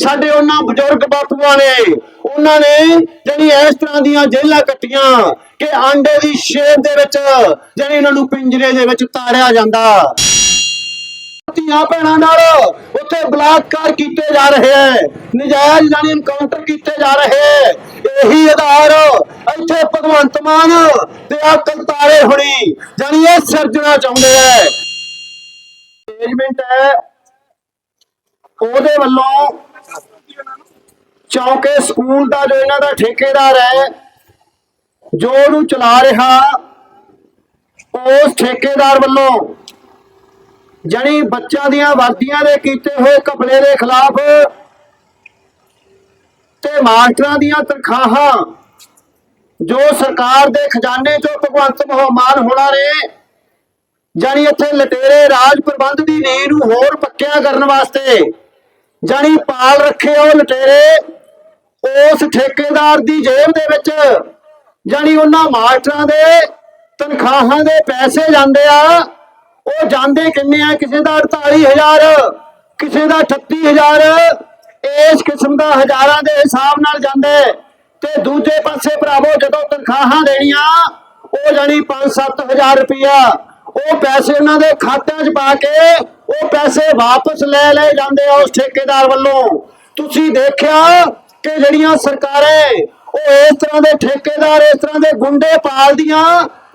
ਸਾਡੇ ਉਹਨਾਂ ਬਜ਼ੁਰਗ ਬਾਪੂਆਂ ਨੇ, ਉਹਨਾਂ ਨੇ ਜਿਹੜੀ ਇਸ ਤਰ੍ਹਾਂ ਦੀਆਂ ਜੇਲਾਂ ਕੱਟੀਆਂ ਕਿ ਆਂਡੇ ਦੀ ਸ਼ੇਪ ਦੇ ਵਿੱਚ ਜਿਹੜੀ ਉਹਨਾਂ ਨੂੰ ਪਿੰਜਰੇ ਦੇ ਵਿੱਚ ਤਾੜਿਆ ਜਾਂਦਾ। ਧੀਆਂ ਭੈਣਾਂ ਨਾਲ ਉੱਥੇ ਬਲਾਤਕਾਰ ਕੀਤੇ ਜਾ ਰਹੇ ਹੈ, ਨਜਾਇਜ਼ ਜਾਨੀ ਇਨਕਾਊਂਟਰ ਕੀਤੇ ਜਾ ਰਹੇ ਹੈ। ਇਹੀ ਆਧਾਰ ਇੱਥੇ ਭਗਵੰਤ ਮਾਨ ਤੇ ਆ ਕਲਤਾਰੇ ਹੁਣੀ ਜਾਨੀ ਇਹ ਸਿਰਜਣਾ ਚਾਹੁੰਦੇ ਹੈ। ਮੈਨੇਜਮੈਂਟ ਹੈ। ਉਹਦੇ ਵੱਲੋਂ ਚੌਂਕੇ ਸਕੂਲ ਦਾ ਜੋ ਇਹਨਾਂ ਦਾ ਠੇਕੇਦਾਰ ਹੈ, ਜੋ ਉਹਨੂੰ ਚਲਾ ਰਿਹਾ, ਉਸ ਠੇਕੇਦਾਰ ਵੱਲੋਂ ਜਣੀ ਬੱਚਿਆਂ ਦੀਆਂ ਵਰਦੀਆਂ ਦੇ ਕੀਤੇ ਹੋਏ ਕਪੜੇ ਦੇ ਖਿਲਾਫ ਤੇ ਮਾਸਟਰਾਂ ਦੀਆਂ ਤਨਖਾਹਾਂ ਜੋ ਸਰਕਾਰ ਦੇ ਖਜ਼ਾਨੇ ਚੋਂ ਭਗਵੰਤ ਮਾਨ ਹੋਣਾ ਨੇ ਜਾਨੀ ਇੱਥੇ ਲਟੇਰੇ ਰਾਜ ਪ੍ਰਬੰਧ ਦੀ ਨੀਂਹ ਨੂੰ ਹੋਰ ਪੱਕਿਆ ਕਰਨ ਵਾਸਤੇ ਜਾਨੀ ਪਾਲ ਰੱਖੇ ਉਹ ਲਟੇਰੇ, ਉਸ ਠੇਕੇਦਾਰ ਦੀ ਜੇਬ ਦੇ ਵਿੱਚ। ਜਾਨੀ ਉਹਨਾਂ ਮਾਸਟਰਾਂ ਦੇ ਤਨਖਾਹਾਂ ਦੇ ਪੈਸੇ ਜਾਂਦੇ ਆ। ਉਹ ਜਾਂਦੇ ਕਿੰਨੇ ਆ? ਕਿਸੇ ਦਾ 48000 ਕਿਸੇ ਦਾ 38000 ਇਸ ਕਿਸਮ ਦਾ ਹਜ਼ਾਰਾਂ ਦੇ ਹਿਸਾਬ ਨਾਲ ਜਾਂਦੇ। ਤੇ ਦੂਜੇ ਪਾਸੇ ਭਰਾਵੋ, ਜਦੋਂ ਤਨਖਾਹਾਂ ਦੇਣੀਆਂ, ਉਹ ਜਾਨੀ 5-7000 ਰੁਪਇਆ ਉਹ ਪੈਸੇ ਉਹਨਾਂ ਦੇ ਖਾਤਿਆਂ 'ਚ ਪਾ ਕੇ ਉਹ ਪੈਸੇ ਵਾਪਸ ਲੈ ਲਏ ਜਾਂਦੇ ਆ ਉਸ ਠੇਕੇਦਾਰ ਵੱਲੋਂ। ਤੁਸੀਂ ਦੇਖਿਆ ਕਿ ਜਿਹੜੀਆਂ ਸਰਕਾਰਾਂ ਉਹ ਇਸ ਤਰ੍ਹਾਂ ਦੇ ਠੇਕੇਦਾਰ, ਇਸ ਤਰ੍ਹਾਂ ਦੇ ਗੁੰਡੇ ਪਾਲਦੀਆਂ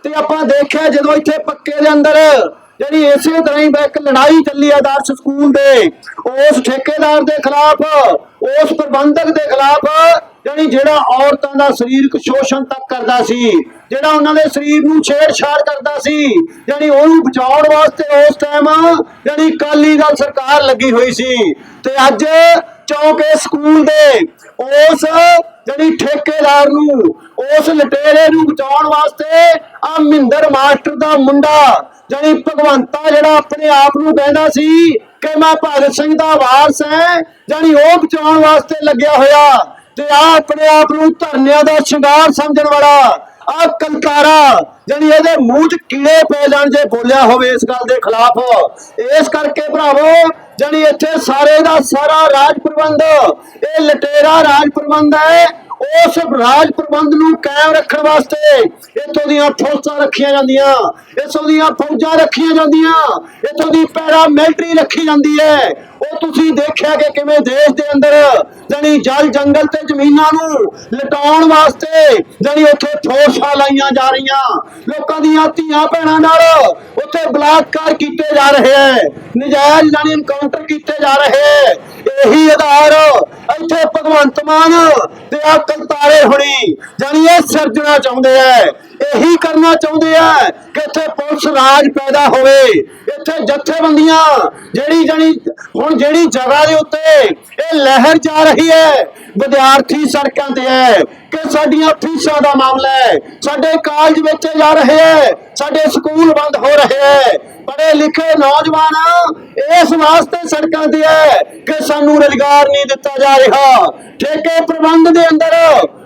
ਤੇ ਆਪਾਂ ਦੇਖਿਆ ਜਦੋਂ ਇੱਥੇ ਪੱਕੇ ਦੇ ਅੰਦਰ ਜਿਹੜੀ ਇਸੇ ਤਰ੍ਹਾਂ ਹੀ ਇੱਕ ਲੜਾਈ ਚੱਲੀ ਆਦਰਸ਼ ਸਕੂਲ ਦੇ, ਉਸ ਠੇਕੇਦਾਰ ਦੇ ਖਿਲਾਫ, ਉਸ ਪ੍ਰਬੰਧਕ ਦੇ ਖਿਲਾਫ ਜਿਹੜੀ ਜਿਹੜਾ ਔਰਤਾਂ ਦਾ ਸਰੀਰਕ ਸ਼ੋਸ਼ਣ ਤੱਕ ਕਰਦਾ ਸੀ, ਜਿਹੜਾ ਉਹਨਾਂ ਦੇ ਸਰੀਰ ਨੂੰ ਛੇੜਛਾੜ ਕਰਦਾ ਸੀ ਜਿਹੜੀ ਉਹਨੂੰ ਬਚਾਉਣ ਵਾਸਤੇ ਉਸ ਟਾਈਮ ਜਿਹੜੀ ਕਾਲੀ ਦਲ ਸਰਕਾਰ ਲੱਗੀ ਹੋਈ ਸੀ। ਤੇ ਅੱਜ ਚੌਂਕੇ ਸਕੂਲ ਦੇ ਉਸ ਜਿਹੜੀ ਠੇਕੇਦਾਰ ਨੂੰ, ਉਸ ਲਟੇਰੇ ਨੂੰ ਬਚਾਉਣ ਵਾਸਤੇ ਆ ਮਹਿੰਦਰ ਮਾਸਟਰ ਦਾ ਮੁੰਡਾ ਜਿਹੜੀ ਭਗਵੰਤਾ ਜਿਹੜਾ ਆਪਣੇ ਆਪ ਨੂੰ ਕਹਿੰਦਾ ਸੀ, ਕਿ ਮੈਂ ਭਗਤ ਸਿੰਘ ਦਾ ਵਾਰਸ ਹਾਂ ਜਾਨੀ ਉਹ ਬਚਾਉਣ ਵਾਸਤੇ ਲੱਗਿਆ ਹੋਇਆ। ਤੇ ਆ ਆਪਣੇ ਆਪ ਨੂੰ ਧਰਨਿਆਂ ਦਾ ਸ਼ਿੰਗਾਰ ਸਮਝਣ ਵਾਲਾ ਆ ਕਲਕਾਰਾ ਜਿਹੜੀ ਇਹਦੇ ਮੂੰਹ 'ਚ ਕੀੜੇ ਪੈ ਜਾਣ ਜੇ ਬੋਲਿਆ ਹੋਵੇ ਇਸ ਗੱਲ ਦੇ ਖਿਲਾਫ। ਇਸ ਕਰਕੇ ਭਰਾਵੋ ਜਿਹੜੀ ਇੱਥੇ ਸਾਰੇ ਦਾ ਸਾਰਾ ਰਾਜ ਪ੍ਰਬੰਧ, ਇਹ ਲਟੇਰਾ ਰਾਜ ਪ੍ਰਬੰਧ ਹੈ ਉਸ ਰਾਜ ਪ੍ਰਬੰਧ ਨੂੰ ਕਾਇਮ ਰੱਖਣ ਵਾਸਤੇ ਇੱਥੋਂ ਦੀਆਂ ਫੌਜਾਂ ਰੱਖੀਆਂ ਜਾਂਦੀਆਂ। ਇੱਥੋਂ ਦੀਆਂ ਫੌਜਾਂ ਰੱਖੀਆਂ ਜਾਂਦੀਆਂ, ਇੱਥੋਂ ਦੀ ਪੈਰਾ ਮਿਲਟਰੀ ਰੱਖੀ ਜਾਂਦੀ ਹੈ। ਉਹ ਤੁਸੀਂ ਦੇਖਿਆ ਕਿ ਕਿਵੇਂ ਦੇਸ਼ ਦੇ ਅੰਦਰ ਜਣੀ ਜਲ ਜੰਗਲ ਤੇ ਜ਼ਮੀਨਾਂ ਨੂੰ ਲਟਾਉਣ ਵਾਸਤੇ ਜਣੀ ਉੱਥੇ ਫੋਰਸਾਂ ਲਾਈਆਂ ਜਾ ਰਹੀਆਂ। ਲੋਕਾਂ ਦੀਆਂ ਧੀਆਂ ਭੈਣਾਂ ਨਾਲ ਉੱਥੇ ਬਲਾਤਕਾਰ ਕੀਤੇ ਜਾ ਰਹੇ ਹੈ ਨਜਾਇਜ਼ ਜਾਨੀ ਇਨਕਾਊਂਟਰ ਕੀਤੇ ਜਾ ਰਹੇ ਹੈ ਇਹੀ ਆਧਾਰ ਇੱਥੇ ਭਗਵੰਤ ਮਾਨ ਤੇ ਆ ਕਲਤਾਰੇ ਹੁਣੀ ਜਾਨੀ ਇਹ ਸਿਰਜਣਾ ਚਾਹੁੰਦੇ ਐ। ਇਹੀ ਕਰਨਾ ਚਾਹੁੰਦੇ ਆ ਕਿ ਇੱਥੇ ਪੁਲਿਸ ਰਾਜ ਪੈਦਾ ਹੋਵੇ। ਇੱਥੇ ਜਥੇਬੰਦੀਆਂ ਜਿਹੜੀ ਜਾਨੀ ਹੁਣ ਜਿਹੜੀ ਜਗ੍ਹਾ ਦੇ ਉੱਤੇ। ਇਹ ਲਹਿਰ ਜਾ ਰਹੀ ਹੈ। ਵਿਦਿਆਰਥੀ ਸੜਕਾਂ ਤੇ ਹੈ। ਕਿ ਸਾਡੀਆਂ ਫੀਸਾਂ ਦਾ ਮਾਮਲਾ ਹੈ। ਸਾਡੇ ਕਾਲਜ ਵਿੱਚ ਜਾ ਰਹੇ ਹੈ। ਸਾਡੇ ਸਕੂਲ ਬੰਦ ਹੋ ਰਹੇ ਹੈ। ਪੜ੍ਹੇ ਲਿਖੇ ਨੌਜਵਾਨ ਇਸ ਵਾਸਤੇ ਸੜਕਾਂ ਤੇ ਹੈ ਕਿ ਸਾਨੂੰ ਰੁਜ਼ਗਾਰ ਨਹੀਂ ਦਿੱਤਾ ਜਾ ਰਿਹਾ। ਠੇਕੇ ਪ੍ਰਬੰਧ ਦੇ ਅੰਦਰ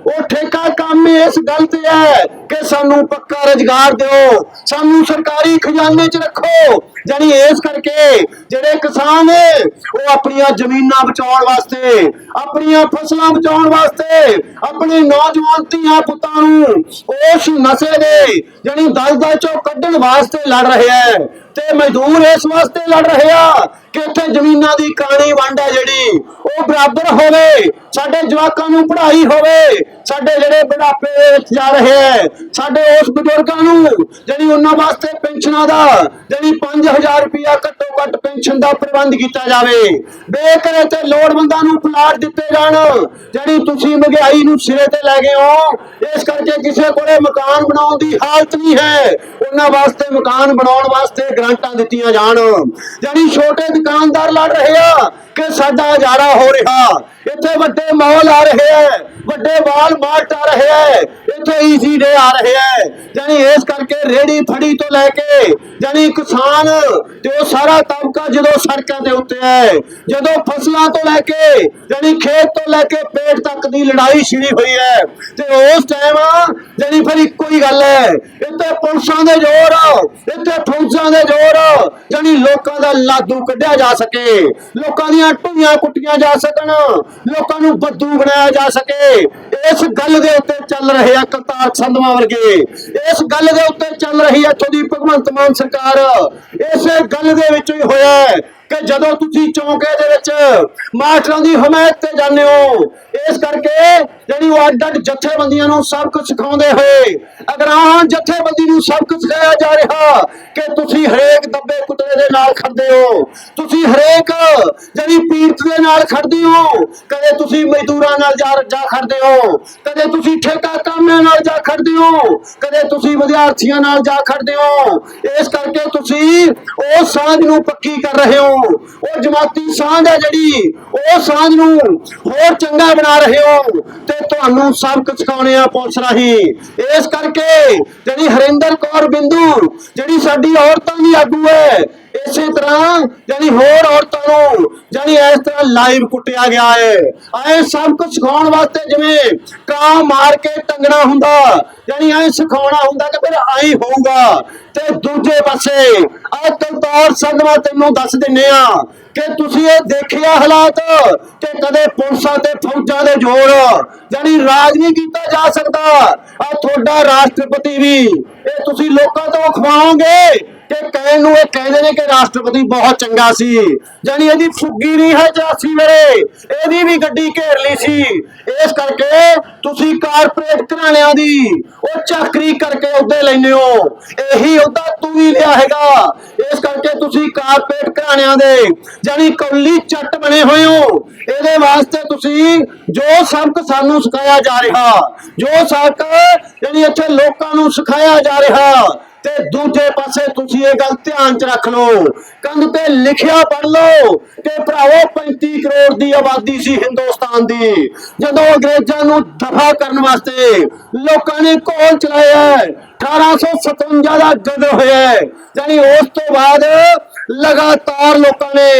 ਉਹ ਠੇਕਾ ਕੰਮ ਇਸ ਗੱਲ ਤੇ ਹੈ ਕਿ ਸਾਨੂੰ ਪੱਕਾ ਰੁਜ਼ਗਾਰ ਦਿਓ। ਸਾਨੂੰ ਸਰਕਾਰੀ ਖਜ਼ਾਨੇ 'ਚ ਰੱਖੋ। ਜਾਨੀ ਇਸ ਕਰਕੇ ਜਿਹੜੇ ਕਿਸਾਨ ਨੇ, ਉਹ ਆਪਣੀਆਂ ਜ਼ਮੀਨਾਂ ਬਚਾਉਣ ਵਾਸਤੇ, ਆਪਣੀਆਂ ਫਸਲਾਂ ਬਚਾਉਣ ਵਾਸਤੇ, ਆਪਣੇ ਨੌਜਵਾਨ ਧੀਆਂ ਪੁੱਤਾਂ ਨੂੰ ਉਸ ਨਸ਼ੇ ਦੇ ਜਾਨੀ ਦਲਦਲ ਚੋਂ ਕੱਢਣ ਵਾਸਤੇ ਲੜ ਰਿਹਾ ਹੈ। ਤੇ ਮਜ਼ਦੂਰ ਇਸ ਵਾਸਤੇ ਲੜ ਰਹੇ ਆ ਕਿ ਇੱਥੇ ਜ਼ਮੀਨਾਂ ਦੀ ਕਾਣੀ ਵੰਡ ਹੈ ਜਿਹੜੀ, ਉਹ ਬਰਾਬਰ ਹੋਵੇ, ਸਾਡੇ ਜਵਾਕਾਂ ਨੂੰ ਪੜ੍ਹਾਈ ਹੋਵੇ, ਸਾਡੇ ਜਿਹੜੇ ਬੁਢਾਪੇ ਜਾ ਰਹੇ ਹੈ, ਸਾਡੇ ਉਸ ਬਜ਼ੁਰਗਾਂ ਨੂੰ ਜਿਹੜੀ ਉਹਨਾਂ ਵਾਸਤੇ ਪੈਨਸ਼ਨਾਂ ਦਾ, ਜਿਹੜੀ 5000 ਰੁਪਇਆ ਘੱਟੋ ਘੱਟ ਪੈਨਸ਼ਨ ਦਾ ਪ੍ਰਬੰਧ ਕੀਤਾ ਜਾਵੇ। ਬੇਕਰੇ ਤੇ ਲੋੜਵੰਦਾਂ ਨੂੰ ਪਲਾਟ ਦਿੱਤੇ ਜਾਣ, ਜਿਹੜੀ ਤੁਸੀਂ ਮਹਿੰਗਾਈ ਨੂੰ ਸਿਰੇ ਤੇ ਲੈ ਗਏ ਹੋ, ਇਸ ਕਰਕੇ ਕਿਸੇ ਕੋਲੇ ਮਕਾਨ ਬਣਾਉਣ ਦੀ ਹਾਲਤ ਨਹੀਂ ਹੈ। ਉਹਨਾਂ ਵਾਸਤੇ ਮਕਾਨ ਬਣਾਉਣ ਵਾਸਤੇ ਗ੍ਰਾਂਟਾਂ ਦਿੱਤੀਆਂ ਜਾਣ। ਜਿਹੜੀ ਛੋਟੇ ਦੁਕਾਨਦਾਰ ਲੜ ਰਹੇ ਆ ਕਿ ਸਾਡਾ ਹਜ਼ਾਰਾ ਹੋ ਰਿਹਾ। ਇੱਥੇ ਵੱਡੇ ਮਾਲ ਆ ਰਹੇ ਹੈ ਵੱਡੇ ਵਾਲ ਮਾਰਟ ਆ ਰਹੇ ਹੈ ਇੱਥੇ ਈਜ਼ੀ ਡੇ ਆ ਰਹੇ ਹੈ ਜਾਨੀ ਇਸ ਕਰਕੇ ਰੇੜੀ ਫੜੀ ਤੋਂ ਲੈ ਕੇ ਜਾਨੀ ਕਿਸਾਨ ਤੇ ਉਹ ਸਾਰਾ ਤਬਕਾ ਜਦੋਂ ਸੜਕਾਂ ਦੇ ਉੱਤੇ ਹੈ ਜਦੋਂ ਫਸਲਾਂ ਤੋਂ ਲੈ ਕੇ ਜਾਨੀ ਖੇਤ ਤੋਂ ਲੈ ਕੇ ਪੇਟ ਤੱਕ ਦੀ ਲੜਾਈ ਛਿੜੀ ਹੋਈ ਹੈ ਤੇ ਉਸ ਟਾਈਮ ਜਾਨੀ ਫਿਰ ਇੱਕੋ ਹੀ ਗੱਲ ਹੈ ਇੱਥੇ ਪੁਲਿਸਾਂ ਦੇ ਜ਼ੋਰ, ਇੱਥੇ ਫੌਜਾਂ ਦੇ ਜ਼ੋਰ ਜਾਨੀ ਲੋਕਾਂ ਦਾ ਲਾਦੂ ਕੱਢਿਆ ਜਾ ਸਕੇ, ਲੋਕਾਂ ਦੀਆਂ ਢੂਆਂ ਕੁੱਟੀਆਂ ਜਾ ਸਕਣ, ਲੋਕਾਂ ਨੂੰ ਬੱਦੂ ਬਣਾਇਆ ਜਾ ਸਕੇ। ਇਸ ਗੱਲ ਦੇ ਉੱਤੇ ਚੱਲ ਰਹੇ ਆ ਕਰਤਾਰ ਸੰਧਵਾ ਵਰਗੇ। ਇਸ ਗੱਲ ਦੇ ਉੱਤੇ ਚੱਲ ਰਹੀ ਹੈ, ਇੱਥੋਂ ਦੀ ਭਗਵੰਤ ਮਾਨ ਸਰਕਾਰ। ਇਸੇ ਗੱਲ ਦੇ ਵਿੱਚ ਹੀ ਹੋਇਆ ਕਿ ਜਦੋਂ ਤੁਸੀਂ ਚੌਂਕੇ ਦੇ ਵਿੱਚ ਮਾਸਟਰਾਂ ਦੀ ਹਮਾਇਤ ਤੇ ਜਾਂਦੇ ਹੋ, ਇਸ ਕਰਕੇ ਜਿਹੜੀ ਉਹ ਅੱਡ ਅੱਡ ਜਥੇਬੰਦੀਆਂ ਨੂੰ ਸਭ ਸਬਕ ਸਿਖਾਉਂਦੇ ਹੋਏ, ਅਗਰਾਂ ਜਥੇਬੰਦੀ ਨੂੰ ਸਬਕ ਸਿਖਾਇਆ ਜਾ ਰਿਹਾ ਕਿ ਤੁਸੀਂ ਹਰੇਕ ਦੱਬੇ ਕੁੱਤੇ ਦੇ ਨਾਲ ਖੜਦੇ ਹੋ, ਤੁਸੀਂ ਹਰੇਕ ਜਿਹੜੀ ਪੀੜਤ ਦੇ ਨਾਲ ਖੜਦੇ ਹੋ, ਕਦੇ ਤੁਸੀਂ ਮਜ਼ਦੂਰਾਂ ਨਾਲ ਜਾ ਜਾ ਖੜਦੇ ਹੋ, ਕਦੇ ਤੁਸੀਂ ਠੇਕਾ ਕਾਮਿਆਂ ਨਾਲ ਜਾ ਖੜਦੇ ਹੋ, ਕਦੇ ਤੁਸੀਂ ਵਿਦਿਆਰਥੀਆਂ ਨਾਲ ਜਾ ਖੜਦੇ ਹੋ, ਇਸ ਕਰਕੇ ਤੁਸੀਂ ਉਹ ਸਾਂਝ ਨੂੰ ਪੱਕੀ ਕਰ ਰਹੇ ਹੋ। ਉਹ ਜਮਾਤੀ ਸਾਂਝ ਹੈ ਜਿਹੜੀ, ਉਹ ਸਾਂਝ ਨੂੰ ਹੋਰ ਚੰਗਾ ਬਣਾ ਰਹੇ ਹੋ ਤੇ ਤੁਹਾਨੂੰ ਸਬਕ ਸਿਖਾਉਣੇ ਆ ਪੁਲਿਸ ਰਾਹੀਂ। ਇਸ ਕਰਕੇ ਜਿਹੜੀ ਹਰਿੰਦਰ ਕੌਰ ਬਿੰਦੂ, ਜਿਹੜੀ ਸਾਡੀ ਔਰਤਾਂ ਦੀ ਆਗੂ ਹੈ ਇਸੇ ਤਰ੍ਹਾਂ ਜਾਨੀ ਹੋਰ ਔਰਤਾਂ ਨੂੰ ਜਾਨੀ ਇਸ ਤਰ੍ਹਾਂ ਲਾਈਵ ਕੁੱਟਿਆ ਗਿਆ ਹੈ ਐ ਸਭ ਕੁਝ ਸਿਖਾਉਣ ਵਾਸਤੇ ਜਿਵੇਂ ਕਾਂ ਮਾਰ ਕੇ ਟੰਗਣਾ ਹੁੰਦਾ ਜਾਨੀ ਐ ਸਿਖਾਉਣਾ ਹੁੰਦਾ ਕਿ ਫਿਰ ਆਈ ਹੋਊਗਾ। ਤੇ ਦੂਜੇ ਪਾਸੇ ਆ ਕਲਤਾਰ ਸੰਧਵਾ ਤੈਨੂੰ ਦੱਸ ਦਿੰਨੇ ਆ ਕਿ ਤੁਸੀਂ ਇਹ ਦੇਖਿਆ ਹਾਲਾਤ ਕਿ ਕਦੇ ਪੁਲਿਸਾਂ ਤੇ ਫੌਜਾਂ ਦੇ ਜੋੜ ਜਾਨੀ ਰਾਜ ਨਹੀਂ ਕੀਤਾ ਜਾ ਸਕਦਾ। ਆ ਤੁਹਾਡਾ ਰਾਸ਼ਟਰਪਤੀ ਵੀ, ਇਹ ਤੁਸੀਂ ਲੋਕਾਂ ਤੋਂ ਖਵਾਓਗੇ ਕਿ ਕਹਿਣ ਨੂੰ ਇਹ ਕਹਿੰਦੇ ਨੇ ਕਿ ਰਾਸ਼ਟਰਪਤੀ ਬਹੁਤ ਚੰਗਾ ਸੀ ਜਾਨੀ ਇਹਦੀ ਫੁੱਗੀ ਨਹੀਂ ਹੈ 84 ਵੇਲੇ, ਇਹਦੀ ਵੀ ਗੱਡੀ ਘੇਰ ਲਈ ਸੀ। ਇਸ ਕਰਕੇ ਤੁਸੀਂ ਕਾਰਪੋਰੇਟ ਘਰਾਣਿਆਂ ਦੀ ਉਹ ਚਾਕਰੀ ਕਰਕੇ ਉਹਦੇ ਲੈਨੇ ਹੋ। ਇਹੀ ਉਹਦਾ ਤੂੰ ਵੀ ਲਿਆ ਹੈਗਾ। ਇਸ ਕਰਕੇ ਤੁਸੀਂ ਕਾਰਪੋਰੇਟ ਘਰਾਣਿਆਂ ਦੇ ਜਾਨੀ ਕੌਲੀ ਚੱਟ ਬਣੇ ਹੋਏ ਹੋ। ਇਹਦੇ ਵਾਸਤੇ ਤੁਸੀਂ ਜੋ ਸਬਕ ਸਾਨੂੰ ਸਿਖਾਇਆ ਜਾ ਰਿਹਾ, ਜੋ ਸਬਕ ਜਾਨੀ ਇੱਥੇ ਲੋਕਾਂ ਨੂੰ ਸਿਖਾਇਆ ਜਾ ਰਿਹਾ ਤੇ ਦੂਜੇ ਪਾਸੇ ਤੁਸੀਂ ਇਹ ਗੱਲ ਧਿਆਨ ਚ ਰੱਖ ਲਓ। ਕੰਧ ਤੇ ਲਿਖਿਆ ਪੜ ਲਓ ਕਿ ਭਰਾਵੋ 35 ਕਰੋੜ ਦੀ ਆਬਾਦੀ ਸੀ ਹਿੰਦੁਸਤਾਨ ਦੀ। ਜਦੋਂ ਅੰਗਰੇਜ਼ਾਂ ਨੂੰ ਦਫਾ ਕਰਨ ਵਾਸਤੇ ਲੋਕਾਂ ਨੇ ਕੋਲ ਚਲਾਇਆ ਹੈ, 1857 ਦਾ ਗਦਰ ਹੋਇਆ ਹੈ। ਯਾਨੀ ਉਸ ਤੋਂ ਬਾਅਦ ਲਗਾਤਾਰ ਲੋਕਾਂ ਨੇ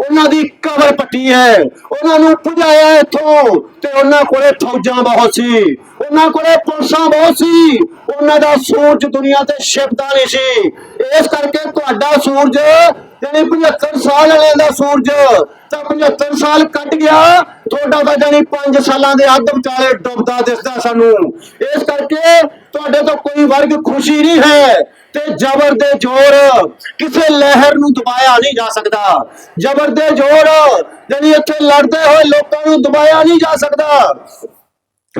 ਉਹਨਾਂ ਦੀ ਕਬਰ ਪੱਟੀ ਹੈ ਉਹਨਾਂ ਨੂੰ ਭਜਾਇਆ ਇੱਥੋਂ ਤੇ ਉਹਨਾਂ ਕੋਲੇ ਫੌਜਾਂ ਬਹੁਤ ਸੀ। ਉਹਨਾਂ ਕੋਲੇ ਪੁਲਿਸਾਂ ਬਹੁਤ ਸੀ। ਉਹਨਾਂ ਦਾ ਸੂਰਜ ਦੁਨੀਆ ਤੇ ਛਿਪਦਾ ਨਹੀਂ ਸੀ। ਇਸ ਕਰਕੇ ਤੁਹਾਡਾ ਸੂਰਜ ਜਾਨੀ 75 ਸਾਲ ਵਾਲਿਆਂ ਦਾ ਸੂਰਜ ਤਾਂ 75 ਸਾਲ ਕੱਟ ਗਿਆ। ਤੁਹਾਡਾ ਤਾਂ ਜਾਨੀ 5 ਸਾਲਾਂ ਦੇ ਅੱਧ ਵਿਚਾਲੇ ਡੁੱਬਦਾ ਦਿਸਦਾ ਸਾਨੂੰ। ਇਸ ਕਰਕੇ ਤੁਹਾਡੇ ਤੋਂ ਕੋਈ ਵਰਗ ਖੁਸ਼ੀ ਨਹੀਂ ਹੈ ਤੇ ਜ਼ਬਰ ਦੇ ਜ਼ੋਰ ਕਿਸੇ ਲਹਿਰ ਨੂੰ ਦਬਾਇਆ ਨਹੀਂ ਜਾ ਸਕਦਾ। ਜ਼ਬਰ ਦੇ ਜ਼ੋਰ ਜਾਨੀ ਇੱਥੇ ਲੜਦੇ ਹੋਏ ਲੋਕਾਂ ਨੂੰ ਦਬਾਇਆ ਨਹੀਂ ਜਾ ਸਕਦਾ।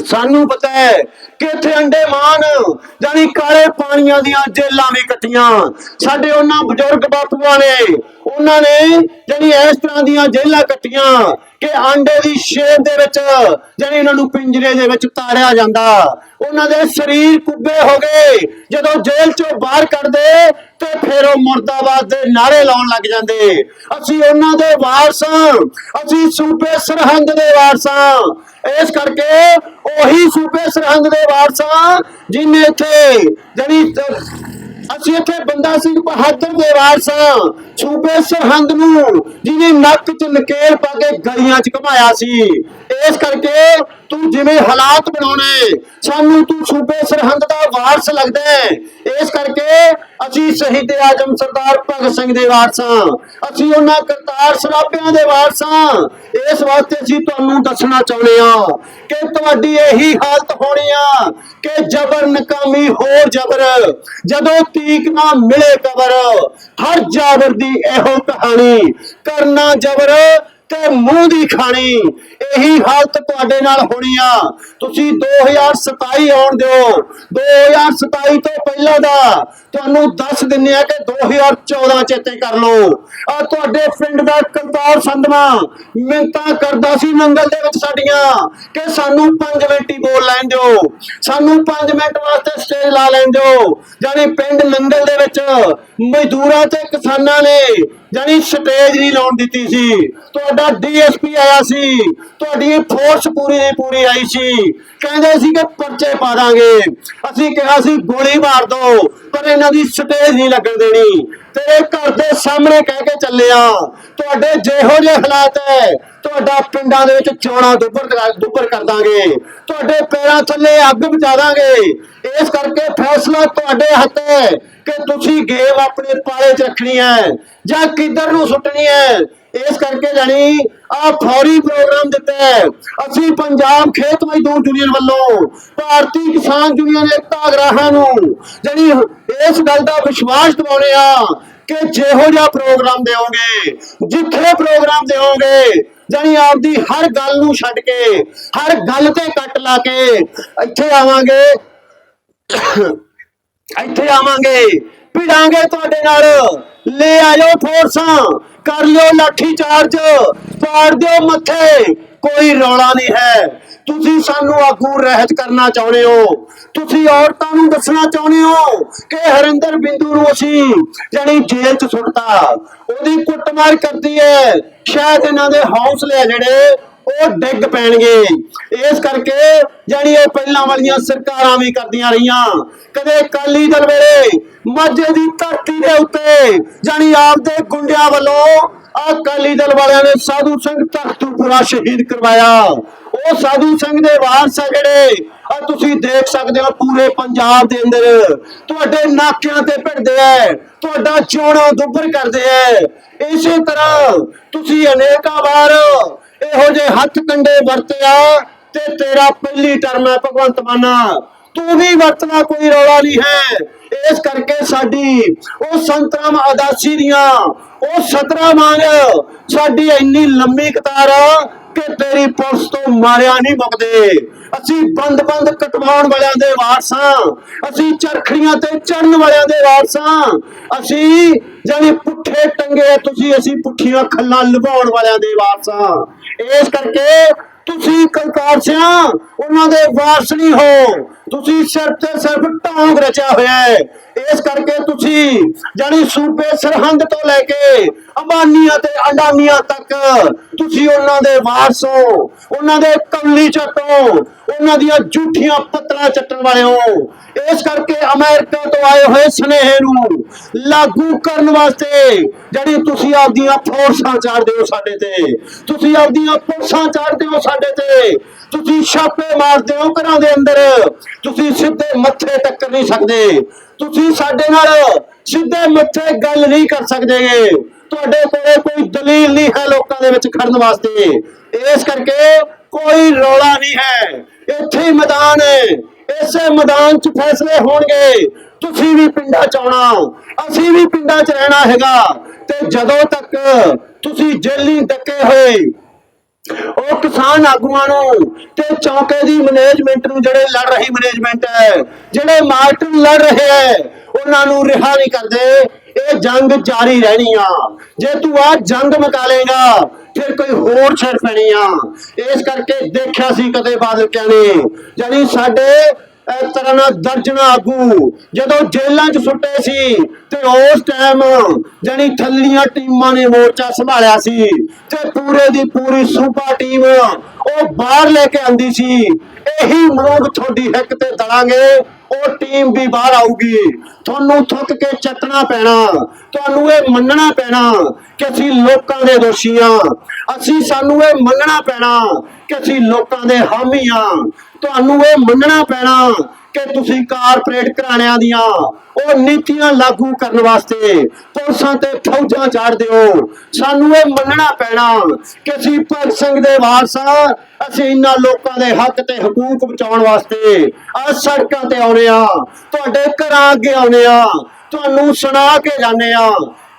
ਸਾਨੂੰ ਪਤਾ ਹੈ ਕਿ ਇੱਥੇ ਅੰਡੇਮਾਨ ਜਾਨੀ ਕਾਲੇ ਪਾਣੀਆਂ ਦੀਆਂ ਜੇਲਾਂ ਵੀ ਕੱਟੀਆਂ। ਸਾਡੇ ਉਹਨਾਂ ਬਜ਼ੁਰਗ ਬਾਪੂਆਂ ਨੇ, ਉਹਨਾਂ ਨੇ ਜਾਨੀ ਇਸ ਤਰ੍ਹਾਂ ਦੀਆਂ ਜੇਲਾਂ ਕੱਟੀਆਂ। ਕਿ ਆਂਡੇ ਦੀ ਸ਼ੇਪ ਦੇ ਵਿੱਚ ਜਾਨੀ ਉਹਨਾਂ ਨੂੰ ਪਿੰਜਰੇ ਦੇ ਵਿੱਚ ਤਾੜਿਆ ਜਾਂਦਾ। ਉਹਨਾਂ ਦੇ ਸਰੀਰ ਕੁੱਬੇ ਹੋ ਗਏ। ਜਦੋਂ ਜੇਲ੍ਹ ਚੋਂ ਬਾਹਰ ਕੱਢਦੇ ਤੇ ਫਿਰ ਉਹ ਮੁਰਦਾਬਾਦ ਦੇ ਨਾਰੇ ਲਾਉਣ ਲੱਗ ਜਾਂਦੇ। ਅਸੀਂ ਉਹਨਾਂ ਦੇ ਵਾਰਸ ਹਾਂ। ਅਸੀਂ ਸੂਬੇ ਸਰਹੰਦ ਦੇ ਵਾਰਸ ਹਾਂ। ਇਸ ਕਰਕੇ ਉਹੀ ਸੂਬੇ ਸਰਹੰਦ ਦੇ ਵਾਰਸ ਹਾਂ ਜਿਨੇ ਇੱਥੇ ਜਿਹੜੀ ਅਸੀਂ ਇੱਥੇ ਬੰਦਾ ਸਿੰਘ ਬਹਾਦਰ ਦੇ ਵਾਰਸ ਹਾਂ, ਸੂਬੇ ਸਰਹੰਦ ਨੂੰ, ਜਿਹਨੇ ਨੱਕ 'ਚ ਨਕੇਲ ਪਾ ਕੇ ਗਲੀਆਂ 'ਚ ਘਮਾਇਆ ਸੀ। ਇਸ ਕਰਕੇ ਤੂੰ ਜਿਵੇਂ ਹਾਲਾਤ ਬਣਾਉਣੇ, ਸਾਨੂੰ ਤੂੰ ਸੂਬੇ ਸਰਹੰਦ ਦਾ ਵਾਰਸ ਲੱਗਦਾ ਹੈ। ਇਸ ਕਰਕੇ ਅਸੀਂ ਸ਼ਹੀਦ ਆਜਮ ਸਰਦਾਰ ਭਗਤ ਸਿੰਘ ਦੇ ਵਾਰਸ ਅਸੀਂ ਉਹਨਾਂ ਕਰਤਾਰ ਸਰਾਭਿਆਂ ਦੇ ਵਾਰਸ ਇਸ ਵਾਸਤੇ ਅਸੀਂ ਤੁਹਾਨੂੰ ਦੱਸਣਾ ਚਾਹੁੰਦੇ ਹਾਂ ਕਿ ਤੁਹਾਡੀ ਇਹੀ ਹਾਲਤ ਹੋਣੀ ਆ ਕਿ ਜਬਰ ਨਕਾਮੀ ਹੋਰ ਜਬਰ, ਜਦੋਂ ਤੀਕ ਨਾ ਮਿਲੇ ਕਬਰ, ਹਰ ਜਾਬਰ ਦੀ ਇਹੋ ਕਹਾਣੀ, ਕਰਨਾ ਜਬਰ ਤੇ ਮੂੰਹ ਦੀ ਖਾਣੀ। ਇਹੀ ਹਾਲਤ ਤੁਹਾਡੇ ਨਾਲ ਹੋਣੀ ਆ। ਤੁਸੀਂ 2027 ਆਉਣ ਦਿਓ। 2027 ਤੋਂ ਪਹਿਲਾਂ ਦਾ ਤੁਹਾਨੂੰ ਦੱਸ ਦਿੰਨੇ ਆ ਕਿ 2014 ਚੇਤੇ ਕਰ ਲਓ। ਆ ਤੁਹਾਡੇ ਪਿੰਡ ਦਾ ਕਰਤਾਰ ਸੰਧਵਾ ਮਿੰਤਾਂ ਕਰਦਾ ਸੀ ਮੰਗਲ ਦੇ ਵਿੱਚ ਸਾਡੀਆਂ ਕਿ ਸਾਨੂੰ 5 ਮਿੰਟ ਹੀ ਬੋਲ ਲੈਣ ਦਿਓ। ਸਾਨੂੰ 5 ਮਿੰਟ ਵਾਸਤੇ ਸਟੇਜ ਲਾ ਲੈਣ ਦਿਓ। ਜਾਨੀ ਪਿੰਡ ਮੰਗਲ ਦੇ ਵਿੱਚ ਮਜ਼ਦੂਰਾਂ ਤੇ ਕਿਸਾਨਾਂ ਨੇ ਜਾਨੀ ਸਟੇਜ ਨਹੀਂ ਲਾਉਣ ਦਿੱਤੀ ਸੀ। ਤੁਹਾਡੇ ਤੁਹਾਡਾ ਡੀਐਸਪੀ ਆਇਆ ਸੀ। ਤੁਹਾਡੀ ਫੋਰਸ ਪੂਰੀ ਦੀ ਪੂਰੀ ਆਈ ਸੀ। ਕਹਿੰਦੇ ਸੀ ਕਿ ਪਰਚੇ ਪਾ ਦਾਂਗੇ। ਅਸੀਂ ਕਿਹਾ ਸੀ, ਗੋਲੀ ਮਾਰ ਦੋ ਪਰ ਇਹਨਾਂ ਦੀ ਸਟੇਜ ਨਹੀਂ ਲੱਗਣ ਦੇਣੀ। ਤੇਰੇ ਘਰ ਦੇ ਸਾਹਮਣੇ ਕਹਿ ਕੇ ਚੱਲਿਆ। ਤੁਹਾਡੇ ਜਿਹੋ ਜਿਹੇ ਹਾਲਾਤ ਹੈ। ਤੁਹਾਡਾ ਪਿੰਡਾਂ ਦੇ ਵਿੱਚ ਚੋਣਾ ਦੁੱਬਰ ਦੁੱਬਰ ਕਰ ਦਾਂਗੇ। ਤੁਹਾਡੇ ਪੈਰਾਂ ਥੱਲੇ ਅੱਗ ਬਚਾ ਦਾਂਗੇ। ਇਸ ਕਰਕੇ ਫੈਸਲਾ ਤੁਹਾਡੇ ਹੱਥ ਹੈ ਕਿ ਤੁਸੀਂ ਗੇਮ ਆਪਣੇ ਪਾਲੇ 'ਚ ਰੱਖਣੀ ਹੈ ਜਾਂ ਕਿੱਧਰ ਨੂੰ ਸੁੱਟਣੀ ਹੈ। ਇਸ ਕਰਕੇ ਜਾਨੀ ਆ ਫੌਰੀ ਪ੍ਰੋਗਰਾਮ ਦਿੱਤਾ ਅਸੀਂ ਪੰਜਾਬ ਖੇਤ ਮਜ਼ਦੂਰ ਯੂਨੀਅਨ ਵੱਲੋਂ ਭਾਰਤੀ ਕਿਸਾਨ ਯੂਨੀਅਨ ਏਕਤਾ ਗਰਾਹਾਂ ਨੂੰ ਜਾਨੀ ਇਸ ਗੱਲ ਦਾ ਵਿਸ਼ਵਾਸ ਦਿਵਾਉਂਦੇ ਆ ਕਿ ਜਿਹੋ ਜਿਹਾ ਪ੍ਰੋਗਰਾਮ ਦਿਓਗੇ, ਜਿੱਥੇ ਪ੍ਰੋਗਰਾਮ ਦੇਵੋਗੇ ਜਾਨੀ ਆਪਦੀ ਹਰ ਗੱਲ ਨੂੰ ਛੱਡ ਕੇ, ਹਰ ਗੱਲ ਤੇ ਕੱਟ ਲਾ ਕੇ ਇੱਥੇ ਆਵਾਂਗੇ ਇੱਥੇ ਆਵਾਂਗੇ, ਭਿੜਾਂਗੇ ਤੁਹਾਡੇ ਨਾਲ। ਲੈ ਆਇਓ ਫੋਰਸਾਂ ਕਰ ਲਿਓ ਲਾਠੀ ਚਾਰਜ, ਪਾੜ ਦਿਓ ਮੱਥੇ, ਕੋਈ ਰੌਲਾ ਨਹੀਂ ਹੈ। ਤੁਸੀਂ ਸਾਨੂੰ ਆਗੂ ਰਹਿਤ ਕਰਨਾ ਚਾਹੁੰਦੇ ਹੋ। ਤੁਸੀਂ ਔਰਤਾਂ ਨੂੰ ਦੱਸਣਾ ਚਾਹੁੰਦੇ ਹੋ ਕਿ ਹਰਿੰਦਰ ਬਿੰਦੂ ਨੂੰ ਅਸੀਂ ਜਾਨੀ ਜੇਲ੍ਹ 'ਚ ਸੁੱਟਤਾ। ਉਹਦੀ ਕੁੱਟਮਾਰ ਕਰਦੀ ਹੈ। ਸ਼ਾਇਦ ਇਹਨਾਂ ਦੇ ਹੌਸਲੇ ਆ ਜਿਹੜੇ ਉਹ ਡਿੱਗ ਪੈਣਗੇ। ਇਸ ਕਰਕੇ ਜਾਨੀ ਇਹ ਪਹਿਲਾਂ ਵਾਲੀਆਂ ਸਰਕਾਰਾਂ ਵੀ ਕਰਦੀਆਂ ਰਹੀਆਂ। ਕਦੇ ਕਾਲੀ ਦਲ ਵੇਲੇ ਮਾਝੇ ਦੀ ਧਰਤੀ ਦੇ ਉੱਤੇ ਜਾਨੀ ਆਪਦੇ ਗੁੰਡਿਆਂ ਵੱਲੋਂ ਆ ਦਲ ਵਾਲਿਆਂ ਨੇ ਸਾਧੂ ਸਿੰਘ ਤਖਤੂਪੁਰਾ ਸ਼ਹੀਦ ਕਰਵਾਇਆ। ਉਹ ਸਾਧੂ ਸਿੰਘ ਦੇ ਵਾਰਸ ਆ ਜਿਹੜੇ ਆ ਤੁਸੀਂ ਦੇਖ ਸਕਦੇ ਹੋ ਪੂਰੇ ਪੰਜਾਬ ਦੇ ਅੰਦਰ। ਤੁਹਾਡੇ ਨਾਕਿਆਂ ਤੇ ਭਿੜਦੇ ਐ ਤੁਹਾਡਾ ਚੋਣਾ ਦੁੱਬਰ ਕਰਦੇ ਐ ਇਸੇ ਤਰ੍ਹਾਂ ਤੁਸੀਂ ਅਨੇਕਾਂ ਵਾਰ ਇਹੋ ਜਿਹੇ ਹੱਥ ਕੰਡੇ ਵਰਤਿਆ ਤੇ ਤੇਰਾ ਪਹਿਲੀ ਟਰਮ ਹੈ ਭਗਵੰਤ ਮਾਨਾ। ਤੂੰ ਵੀ ਵਰਤਣਾ ਕੋਈ ਰੌਲਾ ਨਹੀਂ ਹੈ। ਇਸ ਕਰਕੇ ਸਾਡੀ ਉਹ ਸੰਤਰਾਮ ਅਦਾਸੀ ਦੀਆਂ, ਉਹ ਸਤਰਾ ਮੰਗ ਸਾਡੀ ਇੰਨੀ ਲੰਮੀ ਕਤਾਰ ਕਿ ਤੇਰੀ ਪੁਲਿਸ ਤੋਂ ਮਾਰਿਆ ਨਹੀਂ ਮੁੱਕਦੇ। ਅਸੀਂ ਬੰਦ-ਬੰਦ ਕਟਵਾਉਣ ਵਾਲਿਆਂ ਦੇ ਵਾਰਸਾਂ ਅਸੀਂ ਚਰਖੜੀਆਂ ਤੇ ਚੜਨ ਵਾਲਿਆਂ ਦੇ ਵਾਰਸਾਂ ਅਸੀਂ ਜਾਨੀ ਪੁੱਠੇ ਟੰਗੇ ਤੁਸੀਂ ਅਸੀਂ ਪੁੱਠੀਆਂ ਖੱਲਾਂ ਲਵਾਉਣ ਵਾਲਿਆਂ ਦੇ ਵਾਰਸਾਂ ਇਸ ਕਰਕੇ ਤੁਸੀਂ ਕਲਕਾਰ ਸਿਆ, ਉਹਨਾਂ ਦੇ ਵਾਰਸ ਨਹੀਂ ਹੋ। ਤੁਸੀਂ ਸਿਰ ਤੇ ਸਿਰਫ ਢੋਂਗ ਰਚਿਆ ਹੋਇਆ ਹੈ। ਇਸ ਕਰਕੇ ਤੁਸੀਂ ਜਾਨੀ ਸੂਬੇ ਸਰਹੰਦ ਤੋਂ ਲੈ ਕੇ ਅੰਬਾਨੀਆਂ ਤੇ ਅੰਡਾਨੀਆਂ ਤੱਕ ਤੁਸੀਂ ਉਹਨਾਂ ਦੇ ਵਾਰਸ ਉਹਨਾਂ ਦੇ ਕੌਲੀ ਚੱਟੋ ਉਹਨਾਂ ਦੀਆਂ ਝੂਠੀਆਂ ਪੱਤਰਾਂ ਚੱਟਣ ਵਾਲੇ ਹੋ। ਇਸ ਕਰਕੇ ਅਮਰੀਕਾ ਤੋਂ ਆਏ ਹੋਏ ਸੁਨੇਹੇ ਨੂੰ ਲਾਗੂ ਕਰਨ ਵਾਸਤੇ ਜਿਹੜੀ ਤੁਸੀਂ ਆਪਦੀਆਂ ਫੋਰਸਾਂ ਚਾੜਦੇ ਹੋ ਸਾਡੇ ਤੇ। ਤੁਸੀਂ ਆਪਦੀਆਂ ਫੋਰਸਾਂ ਚਾੜਦੇ ਹੋ ਸਾਡੇ ਤੇ। ਤੁਸੀਂ ਛਾਪੇ ਮਾਰਦੇ ਹੋ ਘਰਾਂ ਦੇ ਅੰਦਰ। ਤੁਸੀਂ ਸਿੱਧੇ ਮੱਥੇ ਟੱਕਰ ਨਹੀਂ ਸਕਦੇ। ਤੁਸੀਂ ਸਾਡੇ ਨਾਲ ਸਿੱਧੇ ਮੱਥੇ ਗੱਲ ਨਹੀਂ ਕਰ ਸਕਦੇਗੇ ਤੁਹਾਡੇ ਕੋਲੇ ਕੋਈ ਦਲੀਲ ਨਹੀਂ ਹੈ ਲੋਕਾਂ ਦੇ ਵਿੱਚ ਖੜਨ ਵਾਸਤੇ। ਇਸ ਕਰਕੇ ਕੋਈ ਰੌਲਾ ਨਹੀਂ ਹੈ। ਇੱਥੇ ਹੀ ਮੈਦਾਨ ਹੈ। ਇਸੇ ਮੈਦਾਨ 'ਚ ਫੈਸਲੇ ਹੋਣਗੇ। ਤੁਸੀਂ ਵੀ ਪਿੰਡਾਂ 'ਚ ਆਉਣਾ। ਅਸੀਂ ਵੀ ਪਿੰਡਾਂ 'ਚ ਰਹਿਣਾ ਹੈਗਾ। ਤੇ ਜਦੋਂ ਤੱਕ ਤੁਸੀਂ ਜੇਲੀ ਡੱਕੇ ਹੋਏ ਉਹ ਕਿਸਾਨ ਆਗੂਆਂ ਨੂੰ ਤੇ ਚੌਕੇ ਦੀ ਮੈਨੇਜਮੈਂਟ ਨੂੰ ਜਿਹੜੇ ਲੜ ਰਹੀ ਮੈਨੇਜਮੈਂਟ ਹੈ, ਜਿਹੜੇ ਮਾਰਟਨ ਲੜ ਰਹੇ ਹੈ, ਉਹਨਾਂ ਨੂੰ ਰਿਹਾ ਨਹੀਂ ਕਰਦੇ। ਇਹ ਜੰਗ ਜਾਰੀ ਰਹਿਣੀ ਆ। ਜੇ ਤੂੰ ਆ ਜੰਗ ਮੁਕਾ ਲੇਗਾ ਫਿਰ ਕੋਈ ਹੋਰ ਛੜ ਪੈਣੀ ਆ। ਇਸ ਕਰਕੇ ਦੇਖਿਆ ਸੀ ਕਦੇ ਬਾਦਲ ਕਹਿੰਦੇ ਜਾਨੀ ਸਾਡੇ ਇਸ ਤਰ੍ਹਾਂ ਨਾਲ ਦਰਜਨਾ ਆਗੂ ਜਦੋਂ ਜੇਲ੍ਹਾਂ 'ਚ ਸੁੱਟੇ ਸੀ, ਤੇ ਉਸ ਟਾਈਮ ਜਾਨੀ ਥੱਲੀਆਂ ਟੀਮਾਂ ਨੇ ਮੋਰਚਾ ਸੰਭਾਲਿਆ ਸੀ, ਤੇ ਪੂਰੇ ਦੀ ਪੂਰੀ ਸੂਪਾ ਟੀਮ ਉਹ ਬਾਹਰ ਲੈ ਕੇ ਆਂਦੀ ਸੀ। ਇਹੀ ਮੂੰਗ ਤੁਹਾਡੀ ਹਿੱਕ ਤੇ ਦਲਾਂਗੇ, ਉਹ ਟੀਮ ਵੀ ਬਾਹਰ ਆਊਗੀ। ਤੁਹਾਨੂੰ ਥੁੱਕ ਕੇ ਚੱਟਣਾ ਪੈਣਾ, ਤੁਹਾਨੂੰ ਇਹ ਮੰਨਣਾ ਪੈਣਾ ਕਿ ਅਸੀਂ ਲੋਕਾਂ ਦੇ ਦੋਸ਼ੀ ਹਾਂ ਅਸੀਂ ਸਾਨੂੰ ਇਹ ਮੰਨਣਾ ਪੈਣਾ ਕਿ ਅਸੀਂ ਲੋਕਾਂ ਦੇ ਹਾਮੀ ਹਾਂ ਤੁਹਾਨੂੰ ਇਹ ਮੰਨਣਾ ਪੈਣਾ ਕਿ ਤੁਸੀਂ ਕਾਰਪੋਰੇਟ ਘਰਾਣਿਆਂ ਦੀਆਂ ਉਹ ਨੀਤੀਆਂ ਲਾਗੂ ਕਰਨ ਵਾਸਤੇ ਪੁਲਿਸਾਂ ਤੇ ਫੌਜਾਂ ਚਾੜਦੇ ਹੋ ਸਾਨੂੰ ਇਹ ਮੰਨਣਾ ਪੈਣਾ ਕਿ ਅਸੀਂ ਭਗਤ ਸਿੰਘ ਦੇ ਵਾਰਸ ਅਸੀਂ ਇਹਨਾਂ ਲੋਕਾਂ ਦੇ ਹੱਕ ਤੇ ਹਕੂਕ ਬਚਾਉਣ ਵਾਸਤੇ ਆ ਸੜਕਾਂ ਤੇ ਆਉਨੇ ਆ। ਤੁਹਾਡੇ ਘਰਾਂ ਅੱਗੇ ਆਉਨੇ ਆ। ਤੁਹਾਨੂੰ ਸੁਣਾ ਕੇ ਜਾਂਦੇ ਆ।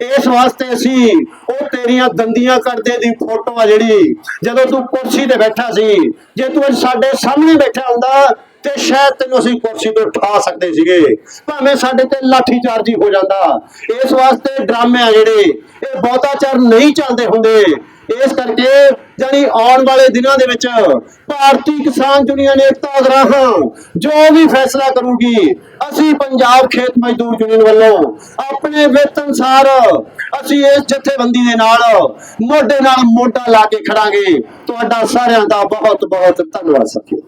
ਇਸ ਵਾਸਤੇ ਅਸੀਂ ਉਹ ਤੇਰੀਆਂ ਦੰਦੀਆਂ ਕਰਦੇ ਦੀ ਫੋਟੋ ਆ ਜਿਹੜੀ, ਜਦੋਂ ਤੂੰ ਕੁਰਸੀ ਤੇ ਬੈਠਾ ਸੀ, ਜੇ ਤੂੰ ਅੱਜ ਸਾਡੇ ਸਾਹਮਣੇ ਬੈਠਾ ਹੁੰਦਾ ਤੇ ਸ਼ਾਇਦ ਤੈਨੂੰ ਅਸੀਂ ਕੁਰਸੀ ਤੋਂ ਉਠਾ ਸਕਦੇ ਸੀਗੇ। ਭਾਵੇਂ ਸਾਡੇ ਤੇ ਲਾਠੀ ਚਾਰਜੀ ਹੋ ਜਾਂਦਾ। ਇਸ ਵਾਸਤੇ ਡਰਾਮੇ ਆ ਜਿਹੜੇ, ਇਹ ਬਹੁਤਾ ਚਿਰ ਨਹੀਂ ਚੱਲਦੇ ਹੁੰਦੇ। ਇਸ ਕਰਕੇ ਜਾਨੀ ਆਉਣ ਵਾਲੇ ਦਿਨਾਂ ਦੇ ਵਿੱਚ ਭਾਰਤੀ ਕਿਸਾਨ ਯੂਨੀਅਨ ਏਕਤਾ ਗਰਾਹਾਂ, ਜੋ ਵੀ ਫੈਸਲਾ ਕਰੂਗੀ, ਅਸੀਂ ਪੰਜਾਬ ਖੇਤ ਮਜ਼ਦੂਰ ਯੂਨੀਅਨ ਵੱਲੋਂ ਆਪਣੇ ਵਿੱਤ ਅਨੁਸਾਰ ਅਸੀਂ ਇਸ ਜਥੇਬੰਦੀ ਦੇ ਨਾਲ ਮੋਢੇ ਨਾਲ ਮੋਢਾ ਲਾ ਕੇ ਖੜਾਂਗੇ। ਤੁਹਾਡਾ ਸਾਰਿਆਂ ਦਾ ਬਹੁਤ ਬਹੁਤ ਧੰਨਵਾਦ, ਸਾਥੀਓ।